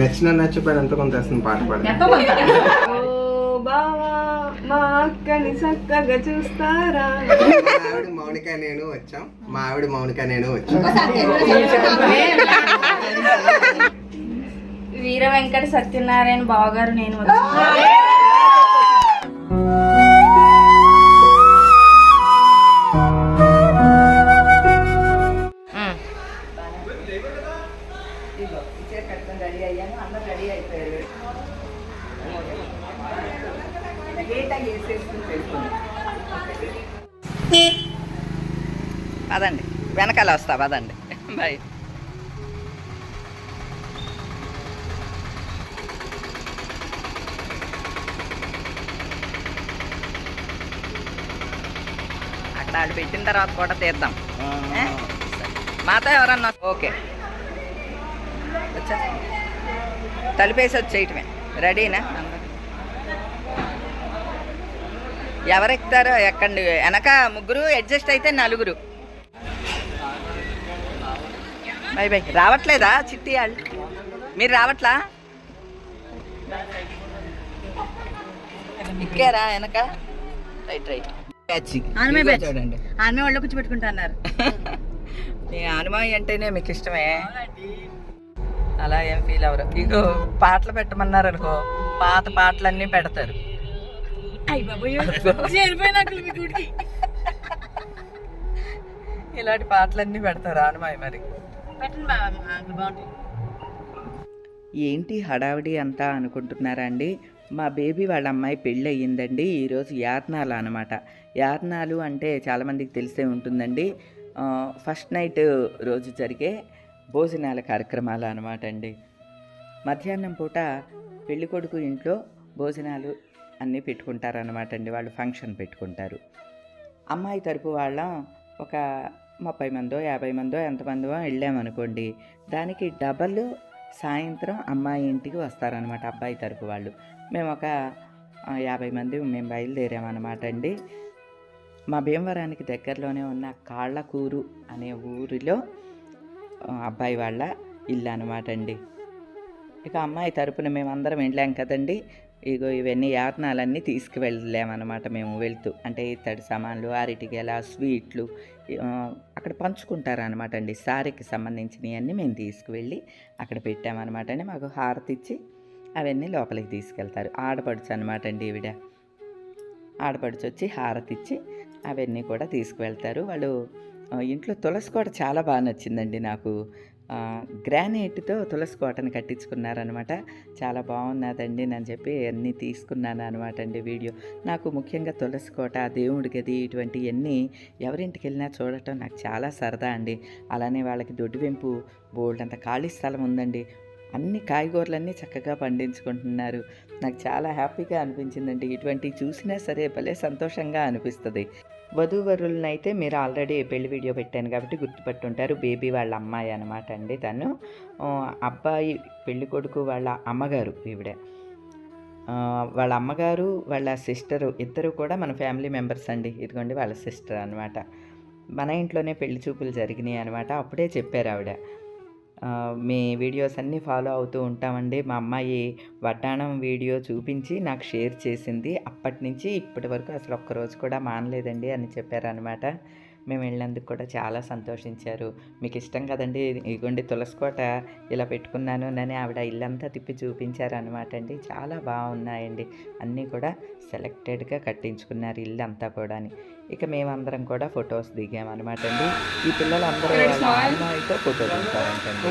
నచ్చిన నచ్చిపోయిన ఎంత కొంత వేస్తుంది పాట పాడి. ఓ బావా మా అక్కని చక్కగా చూస్తారా? మా ఆవిడ మౌనిక నేను వచ్చాం. మా ఆవిడ మౌనిక నేను వచ్చాం. వీర వెంకట సత్యనారాయణ బావగారు నేను వచ్చాను. అయ్యాను అందరు రెడీ అయిపోయారు. పదండి వెనకాల వస్తా పదండి. బాయ్. అక్కడ వాళ్ళు పెట్టిన తర్వాత కూడా తీద్దాం? మాతో ఎవరన్నా ఓకే. తలుపేసి వచ్చేయటమే రెడీనా? ఎవరెక్కుతారో ఎక్కండి. వెనక ముగ్గురు అడ్జస్ట్ అయితే నలుగురు. Bye bye. రావట్లేదా చిట్టి వాళ్ళు? మీరు రావట్లా? ఎక్కారా వెనక? Right right. చూడండి. ఆమె వాళ్ళు కూర్చోబెట్టుకుంటున్నారు. మీ అనుమాయి అంటేనే మీకు ఇష్టమే. అలా ఏం ఫీల్ అవ్వరు. ఇగో పాటలు పెట్టమన్నారు అనుకో పాత పాటలన్నీ పెడతారు. ఇలాంటి పాటలన్నీ పెడతారు అనుమాయి మరి. ఏంటి హడావిడి అంతా అనుకుంటున్నారా అండి? మా బేబీ వాళ్ళ అమ్మాయి పెళ్ళి అయ్యిందండి ఈరోజు యాత్నాలు అనమాట యాత్నాలు అంటే చాలామందికి తెలిసే ఉంటుందండి. ఫస్ట్ నైట్ రోజు జరిగే భోజనాల కార్యక్రమాలు అనమాట అండి. మధ్యాహ్నం పూట పెళ్ళికొడుకు ఇంట్లో భోజనాలు అన్నీ పెట్టుకుంటారనమాట అండి. వాళ్ళు ఫంక్షన్ పెట్టుకుంటారు. అమ్మాయి తరపు వాళ్ళం ఒక ముప్పై మందో యాభై మందో ఎంతమందో వెళ్ళామనుకోండి దానికి డబల్ సాయంత్రం అమ్మాయి ఇంటికి వస్తారనమాట అబ్బాయి తరపు వాళ్ళు. మేము ఒక యాభై మంది మేము బయలుదేరామన్నమాట అండి. మా భీమవరానికి దగ్గరలోనే ఉన్న కాళ్ళకూరు అనే ఊరిలో అబ్బాయి వాళ్ళ ఇల్లు అనమాట అండి. ఇక అమ్మాయి తరపున మేమందరం వెళ్ళాం కదండి. ఇగో ఇవన్నీ యాతనాలన్నీ తీసుకువెళ్ళలేమన్నమాట మేము వెళ్తూ. అంటే ఇత్తడి సామాన్లు అరటిగెల స్వీట్లు అక్కడ పంచుకుంటారు అనమాట అండి. సారీకి సంబంధించినవి అన్నీ మేము తీసుకువెళ్ళి అక్కడ పెట్టామన్నమాట అండి. మాకు హారతి ఇచ్చి అవన్నీ లోపలికి తీసుకెళ్తారు. ఆడపడుచు అనమాట అండి ఈవిడ. ఆడపడుచు వచ్చి హారతి ఇచ్చి అవన్నీ కూడా తీసుకువెళ్తారు. వాళ్ళు ఇంట్లో తులసి కోట చాలా బాగా నచ్చిందండి నాకు. గ్రానైట్తో తులసి కోటను కట్టించుకున్నారనమాట చాలా బాగున్నదండి అని చెప్పి అన్నీ తీసుకున్నాను అనమాట అండి వీడియో. నాకు ముఖ్యంగా తులసి కోట దేవుడి గది ఇటువంటివన్నీ ఎవరింటికి వెళ్ళినా చూడటం నాకు చాలా సరదా అండి. అలానే వాళ్ళకి దొడ్డు వెంపు బోల్డ్ అంత ఖాళీ స్థలం ఉందండి. అన్ని కాయగూరలన్నీ చక్కగా పండించుకుంటున్నారు. నాకు చాలా హ్యాపీగా అనిపించిందండి. ఇటువంటివి చూసినా సరే భలే సంతోషంగా అనిపిస్తుంది. వధూవరులనైతే మీరు ఆల్రెడీ పెళ్ళి వీడియో పెట్టాను కాబట్టి గుర్తుపట్టుంటారు. బేబీ వాళ్ళ అమ్మాయి అనమాట అండి తను. అబ్బాయి పెళ్ళి కొడుకు వాళ్ళ అమ్మగారు ఈవిడే. వాళ్ళ అమ్మగారు వాళ్ళ సిస్టరు ఇద్దరు కూడా మన ఫ్యామిలీ మెంబర్స్ అండి. ఇదిగోండి వాళ్ళ సిస్టర్ అనమాట మన ఇంట్లోనే పెళ్ళి చూపులు జరిగినాయి అనమాట అప్పుడే చెప్పారు ఆవిడ. మీ వీడియోస్ అన్నీ ఫాలో అవుతూ ఉంటామండి. మా అమ్మాయి వడ్డాణం వీడియో చూపించి నాకు షేర్ చేసింది. అప్పటి నుంచి ఇప్పటి వరకు అసలు ఒక్కరోజు కూడా మానలేదండి అని చెప్పారనమాట మేము వెళ్ళినందుకు కూడా చాలా సంతోషించారు. మీకు ఇష్టం కదండి ఇగోండి తులసికోట ఇలా పెట్టుకున్నాను అని ఆవిడ ఇల్లంతా తిప్పి చూపించారు అనమాట అండి. చాలా బాగున్నాయండి. అన్నీ కూడా సెలెక్టెడ్గా కట్టించుకున్నారు ఇల్లు అంతా కూడా ఇక మేమందరం కూడా ఫొటోస్ దిగామన్నమాట అండి. ఈ పిల్లలందరూ వాళ్ళ అమ్మాయితో ఫోటో దిగుతారంటండి.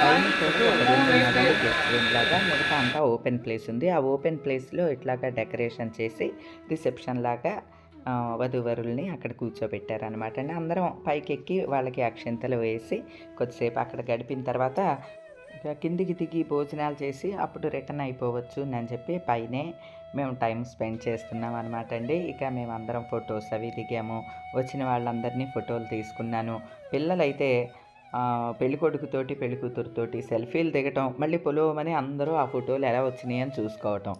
పైన చోటు ఒక రూమ్ ఉన్నదండి గెస్ట్ రూమ్ లాగా. మిగతా అంతా ఓపెన్ ప్లేస్ ఉంది. ఆ ఓపెన్ ప్లేస్లో ఇట్లాగా డెకరేషన్ చేసి రిసెప్షన్ లాగా వధువరుల్ని అక్కడ కూర్చోబెట్టారనమాట అండి. అందరం పైకి ఎక్కి వాళ్ళకి అక్షింతలు వేసి కొద్దిసేపు అక్కడ గడిపిన తర్వాత ఇక కిందికి దిగి భోజనాలు చేసి అప్పుడు రిటర్న్ అయిపోవచ్చు అని చెప్పి పైనే మేము టైం స్పెండ్ చేస్తున్నాం అనమాట అండి. ఇక మేము అందరం ఫొటోస్ అవి దిగాము. వచ్చిన వాళ్ళందరినీ ఫోటోలు తీసుకున్నాను. పిల్లలైతే ఆ, పెళ్ళి కొడుకుతోటి పెళ్ళి కూతురుతోటి సెల్ఫీలు దిగటం మళ్ళీ పొలవమని అందరూ ఆ ఫోటోలు ఎలా వచ్చినాయి అని చూసుకోవటం.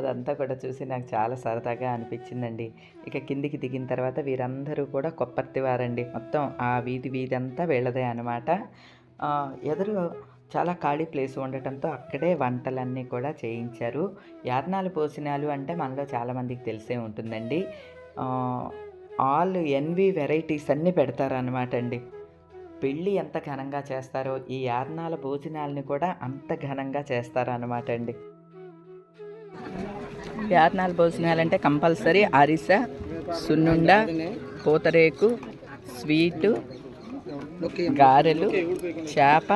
అదంతా కూడా చూసి నాకు చాలా సరదాగా అనిపించిందండి. ఇక కిందికి దిగిన తర్వాత వీరందరూ కూడా కొప్పర్తి వారండి మొత్తం ఆ వీధి వీధి అంతా వీళ్ళదే అనమాట ఎదురు చాలా ఖాళీ ప్లేస్ ఉండటంతో అక్కడే వంటలన్నీ కూడా చేయించారు. యాతనాల భోజనాలు అంటే మనలో చాలామందికి తెలిసే ఉంటుందండి. ఆల్ ఎన్వి వెరైటీస్ అన్నీ పెడతారనమాట అండి పెళ్ళి ఎంత ఘనంగా చేస్తారో ఈ యాతనాల భోజనాలని కూడా అంత ఘనంగా చేస్తారనమాట అండి యాత్నాలు భోజనాలు అంటే కంపల్సరీ అరిస సున్నుండ పూతరేకు స్వీటు గారెలు చేప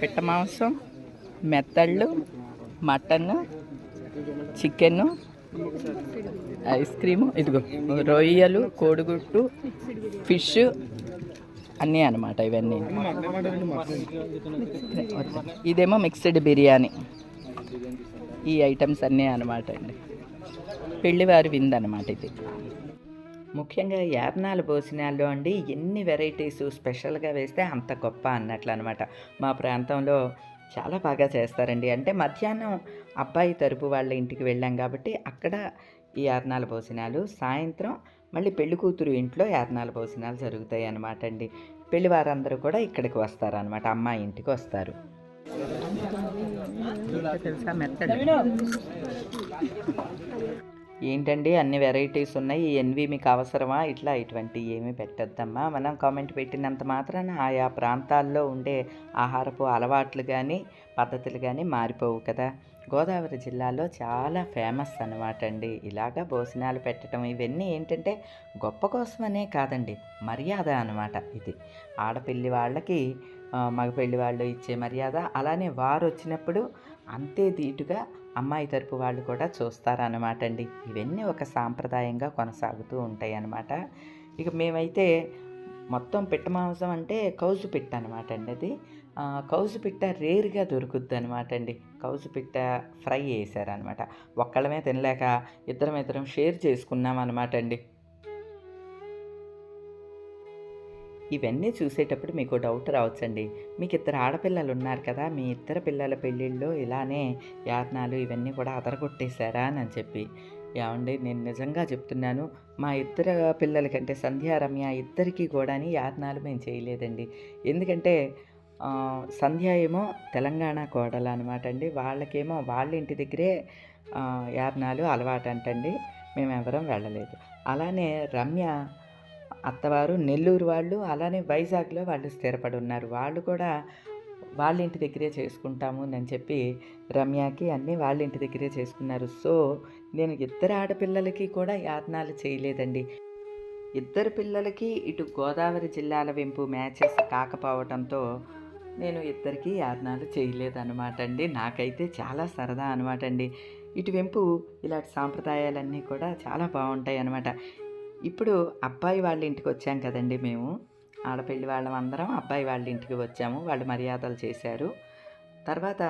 పిట్ట మాంసం మెత్తళ్ళు మటన్ చికెన్ ఐస్ క్రీము ఇదిగో రొయ్యలు కోడిగుట్టు ఫిష్ అన్నీ అనమాట ఇవన్నీ. ఇదేమో మిక్స్డ్ బిర్యానీ. ఈ ఐటమ్స్ అన్నీ అనమాట అండి. పెళ్ళివారి విందనమాట ఇది. ముఖ్యంగా యార్నాల భోజనాల్లో అండి ఎన్ని వెరైటీస్ స్పెషల్గా వేస్తే అంత గొప్ప అన్నట్లు అనమాట మా ప్రాంతంలో చాలా బాగా చేస్తారండి. అంటే మధ్యాహ్నం అబ్బాయి తరపు వాళ్ళ ఇంటికి వెళ్ళాం కాబట్టి అక్కడ ఈ యాతనాల భోజనాలు సాయంత్రం మళ్ళీ పెళ్ళి కూతురు ఇంట్లో యార్నాల భోజనాలు జరుగుతాయి అన్నమాట అండి. పెళ్ళి వారందరూ కూడా ఇక్కడికి వస్తారనమాట అమ్మాయి ఇంటికి వస్తారు. తెలుసా మెత్తడు? ఏంటండి అన్ని వెరైటీస్ ఉన్నాయి. ఎన్వి మీకు అవసరమా? ఇట్లా ఇటువంటి ఏమీ పెట్టద్దమ్మా. మనం కామెంట్ పెట్టినంత మాత్రాన ఆయా ప్రాంతాల్లో ఉండే ఆహారపు అలవాట్లు కానీ పద్ధతులు కానీ మారిపోవు కదా. గోదావరి జిల్లాలో చాలా ఫేమస్ అనమాట అండి ఇలాగా భోజనాలు పెట్టడం ఇవన్నీ ఏంటంటే గొప్ప కోసమనే కాదండి. మర్యాద అనమాట ఇది. ఆడపిల్లి వాళ్ళకి ఆ, మగపెళ్ళి వాళ్ళు ఇచ్చే మర్యాద. అలానే వారు వచ్చినప్పుడు అంతే ధీటుగా అమ్మాయి తరపు వాళ్ళు కూడా చూస్తారన్నమాట అండి ఇవన్నీ ఒక సాంప్రదాయంగా కొనసాగుతూ ఉంటాయి అన్నమాట ఇక మేమైతే మొత్తం పిట్ట మాంసం అంటే కౌజు పిట్ట అనమాట అండి అది కౌజు పిట్ట రేరుగా దొరుకుద్ది అనమాట అండి కౌజు పిట్ట ఫ్రై చేశారనమాట ఒక్కళ్ళమే తినలేక ఇద్దరం ఇద్దరం షేర్ చేసుకున్నాం అనమాట అండి ఇవన్నీ చూసేటప్పుడు మీకు డౌట్ రావచ్చండి. మీకు ఇద్దరు ఆడపిల్లలు ఉన్నారు కదా మీ ఇద్దరు పిల్లల పెళ్ళిళ్ళు ఇలానే యాతనాలు ఇవన్నీ కూడా అదరగొట్టేశారా అని చెప్పి. ఏమండి నేను నిజంగా చెప్తున్నాను మా ఇద్దరు పిల్లలకంటే సంధ్యా రమ్య ఇద్దరికీ కూడా యాతనాలు మేము చేయలేదండి. ఎందుకంటే సంధ్య ఏమో తెలంగాణ కోడలు అనమాట అండి. వాళ్ళకేమో వాళ్ళ ఇంటి దగ్గరే యాతనాలు అలవాటు అంటండి. మేము ఎవరం వెళ్ళలేదు. అలానే రమ్య అత్తవారు నెల్లూరు వాళ్ళు అలానే వైజాగ్లో వాళ్ళు స్థిరపడి ఉన్నారు. వాళ్ళు కూడా వాళ్ళ ఇంటి దగ్గరే చేసుకుంటాము అని చెప్పి రమ్యకి అన్నీ వాళ్ళ ఇంటి దగ్గరే చేసుకున్నారు. సో నేను ఇద్దరు ఆడపిల్లలకి కూడా యాతనాలు చేయలేదండి. ఇద్దరు పిల్లలకి ఇటు గోదావరి జిల్లాల వెంపు మ్యాచెస్ కాకపోవడంతో నేను ఇద్దరికి యాతనాలు చేయలేదన్నమాట అండి. నాకైతే చాలా సరదా అనమాట అండి. ఇటు వెంపు ఇలాంటి సాంప్రదాయాలన్నీ కూడా చాలా బాగుంటాయి అన్నమాట ఇప్పుడు అబ్బాయి వాళ్ళ ఇంటికి వచ్చాం కదండి మేము. ఆడపిల్లి వాళ్ళం అందరం అబ్బాయి వాళ్ళ ఇంటికి వచ్చాము. వాళ్ళు మర్యాదలు చేశారు. తర్వాత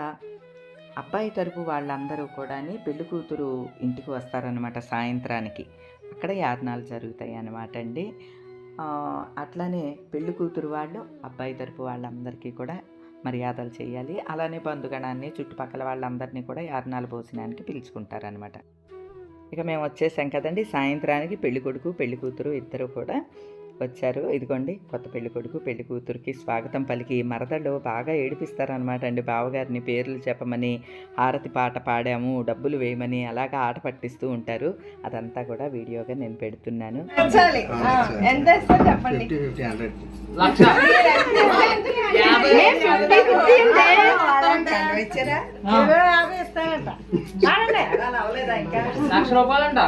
అబ్బాయి తరపు వాళ్ళందరూ కూడా పెళ్ళి కూతురు ఇంటికి వస్తారనమాట సాయంత్రానికి. అక్కడ యాతనాలు జరుగుతాయి అన్నమాట అండి. అట్లానే పెళ్ళి కూతురు వాళ్ళు అబ్బాయి తరపు వాళ్ళందరికీ కూడా మర్యాదలు చేయాలి. అలానే బంధుగణాన్ని చుట్టుపక్కల వాళ్ళందరినీ కూడా యాతనాలు భోజనానికి పిలుచుకుంటారనమాట ఇక మేము వచ్చేసాం కదండి. సాయంత్రానికి పెళ్ళి కొడుకు పెళ్ళి కూతురు ఇద్దరు కూడా వచ్చారు. ఇదిగోండి కొత్త పెళ్ళి కొడుకు పెళ్ళి కూతురుకి స్వాగతం పలికి మరదళ్ళు బాగా ఏడిపిస్తారనమాట అండి. బావగారిని పేర్లు చెప్పమని హారతి పాట పాడాము డబ్బులు వేయమని అలాగా ఆట పట్టిస్తూ ఉంటారు. అదంతా కూడా వీడియోగా నేను పెడుతున్నాను. లక్ష రూపాయలంట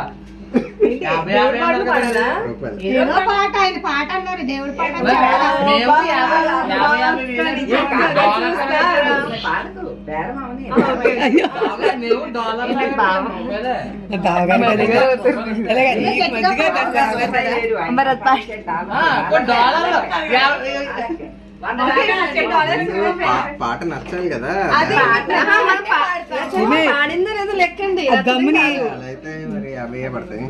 ఏంటి? ఏదో పాట ఆయన పాట అన్నారు దేవుడి పాట మేము పాట నచ్చాలి కదా. అయితే మరి యాభై పడతాయి.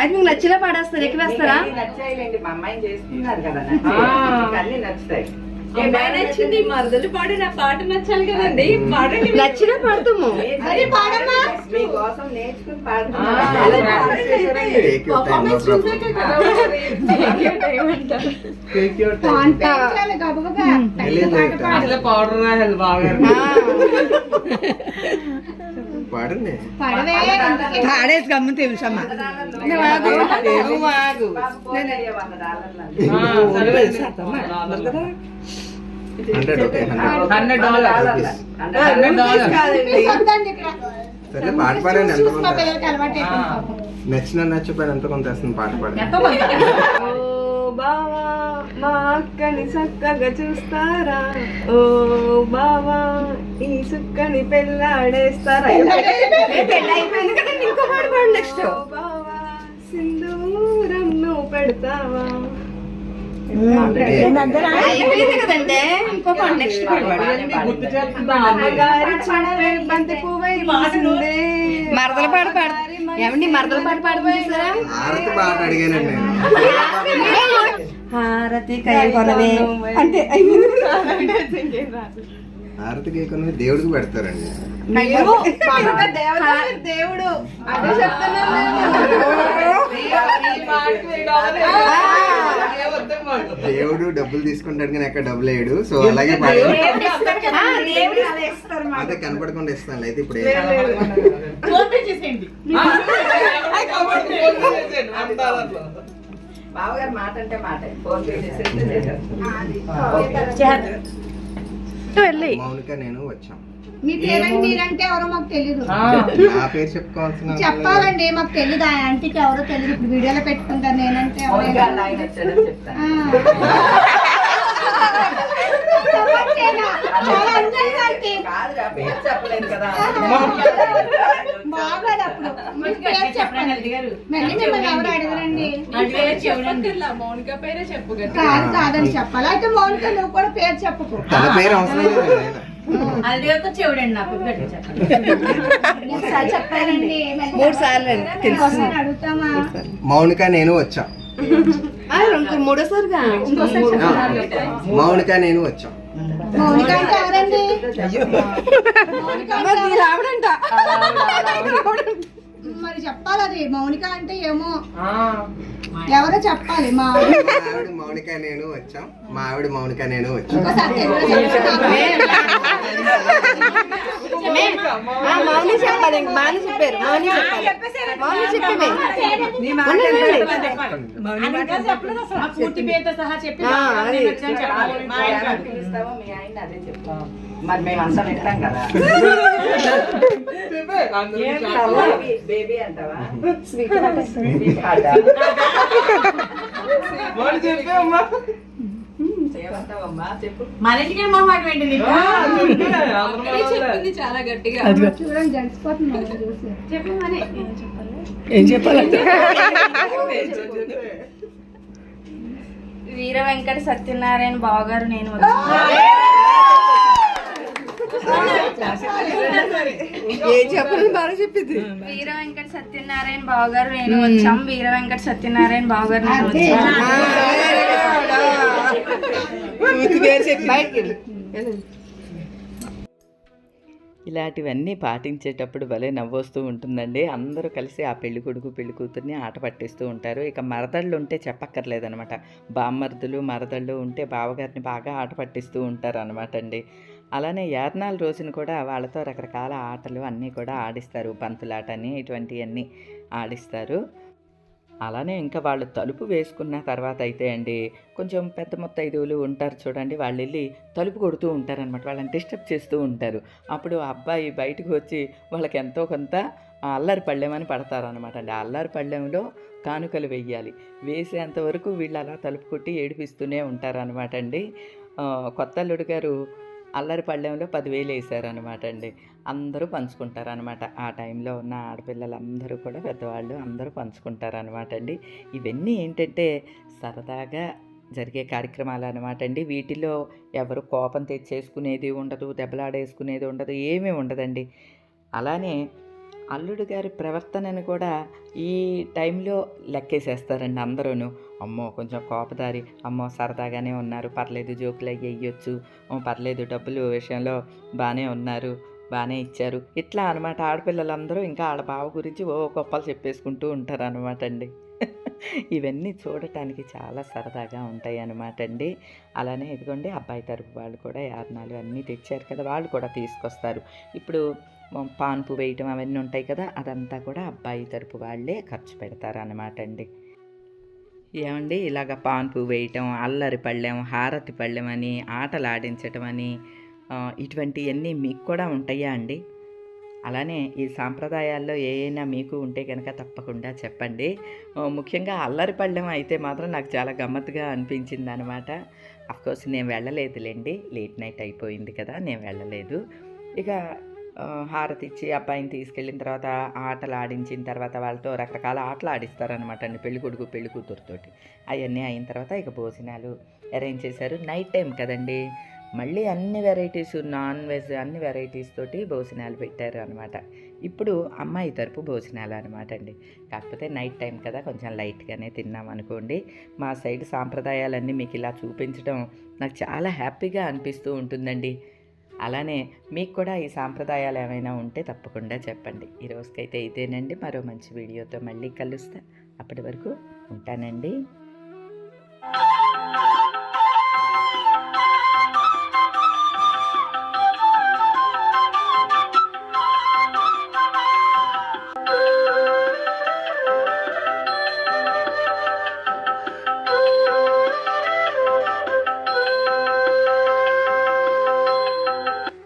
అది మీకు నచ్చినా పాడేస్తారు? ఎక్కువేస్తారా నచ్చాయిలేండి. మా అమ్మాయిని చేసుకున్నారు కదా ఆ. మీకు అన్ని నచ్చుతాయి. నచ్చింది మరదలు పాడిన పాట నచ్చాలి కదండి. పాడండి నచ్చిన పాడతాము. మీకోసం నేర్చుకుని Take your time, no problem. పెంచాలి గబగబా పెద్ద పాట పాడు. అసలు పౌడర్ రాయాలి బాగా పాడండి. పడవే అందుకే. ఆడేసి గమ్ము తెలుసమ్మా hundred okay hundred. Dollar hundred dollar. సరే పాట పాడండి ఎంత కొంత. నచ్చిన నచ్చిపోయిన ఎంత కొంత వేస్తుంది పాట పాడండి ఓ బావా మా అక్కని చక్కగా చూస్తారా? ఓ బావా ఈ సుక్కని పెళ్ళాడేస్తారా? బావా సింధూరం నువ్వు పెడతావా? అయిపోయింది ఇంకో నెక్స్ట్ మరదల పాట పాడు ఏమండి మరదల పాట పాడుకుంటారా పాట అడిగానండి హారతి కై కొనవే. అంటే ఆరతి కేకుని దేవుడికి పెడతారండి. దేవుడు. అదే చెప్తున్నాను దేవుడు డబ్బులు తీసుకుంటాడు కానీ ఎక్కడ డబ్బులు వేయడు సో అలాగే అదే కనపడకుండా ఇస్తాను. అయితే ఇప్పుడు ఏం- బావగారు మాట. అంటే మాట ఫోన్ వెళ్ళి. మౌనిక నేను వచ్చాం. మీ పేరండి మీరంటే ఎవరో మాకు తెలీదు. నా పేరు చెప్పుకోవాల్సిన. చెప్పాలండి మాకు తెలీదు. ఆ ఆంటీకి ఎవరో తెలియదు ఇప్పుడు వీడియోలో పెట్టుకుంటారు. నేనంటే ఎవరైనా. మౌనిక పేరే చెప్పు కాదు కాదని చెప్పాలి అయితే మౌనిక నువ్వు కూడా పేరు చెప్పకు తన పేరు అవసరం లేదు ఒకసారి చెప్పారండి మూడు సార్లు అడుగుతామా మౌనిక నేను వచ్చాం. మూడోసారిగా. ఆ, మౌనిక నేను వచ్చాం. మౌనిక అంటే ఎవరండి మౌనిక రావడంట మరి చెప్పాలి అది. మౌనిక అంటే ఏమో? ఎవరో చెప్పాలి. మా ఆవిడ. మౌనిక నేను వచ్చాం. మా ఆవిడ మౌనిక నేను వచ్చాం. ఇంకోసారి తెలుగులో చెప్పండి. మౌని చెప్పాలి ఇంక మౌని చెప్పారు మౌని చెప్పాలి. మౌని పూర్తి పేరుతో సహా చెప్పి ఆ, అది. చెప్పాలి మా ఆయన కాదు. మరి మేము అంతా వింటాం కదా. బేబీ అంటావా? స్వీట్ హార్ట్ వాడు చెప్పే అమ్మా. ఏమంటావమ్మా చెప్పు. మన ఇంటికి మొహమాట ఏంటి నీకు? చెప్పింది చాలా గట్టిగా. చూడండి జడిసిపోతుంది మమ్మల్ని చూసి. ఏం చెప్పాలి? వీర వెంకట సత్యనారాయణ బావగారు నేను ఏం చెప్పాలని బాగా చెప్పింది వీర వెంకట సత్యనారాయణ బావగారు నేను వచ్చాం వీర వెంకట సత్యనారాయణ బావగారు నేను అంతే. వచ్చాం. ఇలాంటివన్నీ పాటించేటప్పుడు భలే నవ్వొస్తూ ఉంటుందండి. అందరూ కలిసి ఆ పెళ్ళి కొడుకు పెళ్ళి కూతుర్ని ఆట పట్టిస్తూ ఉంటారు. ఇక మరదళ్ళు ఉంటే చెప్పక్కర్లేదనమాట బామ్మర్దులు మరదళ్ళు ఉంటే బావగారిని బాగా ఆట పట్టిస్తూ ఉంటారు అనమాట అండి. అలానే యార్నాల రోజున కూడా వాళ్ళతో రకరకాల ఆటలు అన్నీ కూడా ఆడిస్తారు. బంతులాట అని ఇటువంటివన్నీ ఆడిస్తారు. అలానే ఇంకా వాళ్ళు తలుపు వేసుకున్న తర్వాత అయితే అండి కొంచెం పెద్ద మొత్తైదువులు ఉంటారు చూడండి వాళ్ళు వెళ్ళి తలుపు కొడుతూ ఉంటారనమాట వాళ్ళని డిస్టర్బ్ చేస్తూ ఉంటారు. అప్పుడు ఆ అబ్బాయి బయటకు వచ్చి వాళ్ళకి ఎంతో కొంత ఆ అల్లరి పళ్ళెమని పడతారనమాట అండి అల్లరి పళ్ళెంలో కానుకలు వెయ్యాలి. వేసేంత వరకు వీళ్ళు అలా తలుపు కొట్టి ఏడిపిస్తూనే ఉంటారనమాట అండి. కొత్త అల్లుడు గారు అల్లరి పళ్ళెంలో పదివేలు వేసారనమాట అండి అందరూ పంచుకుంటారనమాట. ఆ టైంలో ఉన్న ఆడపిల్లలందరూ కూడా పెద్దవాళ్ళు అందరూ పంచుకుంటారనమాట అండి ఇవన్నీ ఏంటంటే సరదాగా జరిగే కార్యక్రమాలు అనమాట అండి వీటిలో ఎవరు కోపం తెచ్చేసుకునేది ఉండదు దెబ్బలాడేసుకునేది ఉండదు ఏమీ ఉండదండి. అలానే అల్లుడు గారి ప్రవర్తనను కూడా ఈ టైంలో లెక్కేసేస్తారండి అందరూనూ. అమ్మో కొంచెం కోపదారి. అమ్మో సరదాగానే ఉన్నారు. పర్లేదు జోకులు అవి వేయొచ్చు. పర్లేదు డబ్బులు విషయంలో బాగానే ఉన్నారు. బాగానే ఇచ్చారు. ఇట్లా అనమాట ఆడపిల్లలందరూ ఇంకా ఆడ బావ గురించి ఓ గొప్పలు చెప్పేసుకుంటూ ఉంటారు అనమాట అండి. ఇవన్నీ చూడటానికి చాలా సరదాగా ఉంటాయి అనమాట అండి. అలానే ఇదిగోండి అబ్బాయి తరపు వాళ్ళు కూడా యారణాలు అన్నీ తెచ్చారు కదా వాళ్ళు కూడా తీసుకొస్తారు. ఇప్పుడు పాన్పు వేయటం అవన్నీ ఉంటాయి కదా అదంతా కూడా అబ్బాయి తరపు వాళ్ళే ఖర్చు పెడతారు అనమాట అండి. ఏమండి? ఇలాగ పాన్పు వేయటం అల్లరి పళ్ళెం హారతి పళ్ళెం అని ఆటలు ఆడించటం అని ఇటువంటివన్నీ మీకు కూడా ఉంటాయా అండి? అలానే ఈ సాంప్రదాయాల్లో ఏమైనా మీకు ఉంటే కనుక తప్పకుండా చెప్పండి. ముఖ్యంగా అల్లరి పళ్ళెం అయితే మాత్రం నాకు చాలా గమ్మత్తుగా అనిపించింది అనమాట అఫ్కోర్స్ నేను వెళ్ళలేదులేండి. లేట్ నైట్ అయిపోయింది కదా నేను వెళ్ళలేదు. ఇక హారతి ఇచ్చి అబ్బాయిని తీసుకెళ్ళిన తర్వాత ఆటలు ఆడించిన తర్వాత వాళ్ళతో రకరకాల ఆటలు ఆడిస్తారనమాట అండి పెళ్ళి కొడుకు పెళ్ళి కూతురుతోటి. అవన్నీ అయిన తర్వాత ఇక భోజనాలు అరేంజ్ చేశారు. నైట్ టైం కదండి మళ్ళీ అన్ని వెరైటీస్ నాన్ వెజ్ అన్ని వెరైటీస్ తోటి భోజనాలు పెట్టారు అనమాట ఇప్పుడు అమ్మాయి తరపు భోజనాలు అనమాట అండి. కాకపోతే నైట్ టైం కదా కొంచెం లైట్గానే తిన్నాం అనుకోండి. మా సైడ్ సాంప్రదాయాలన్నీ మీకు ఇలా చూపించడం నాకు చాలా హ్యాపీగా అనిపిస్తూ ఉంటుందండి. అలానే మీకు కూడా ఈ సాంప్రదాయాలు ఏమైనా ఉంటే తప్పకుండా చెప్పండి. ఈ రోజుకైతే ఇదేనండి. మరో మంచి వీడియోతో మళ్ళీ కలుస్తా. అప్పటి వరకు ఉంటానండి.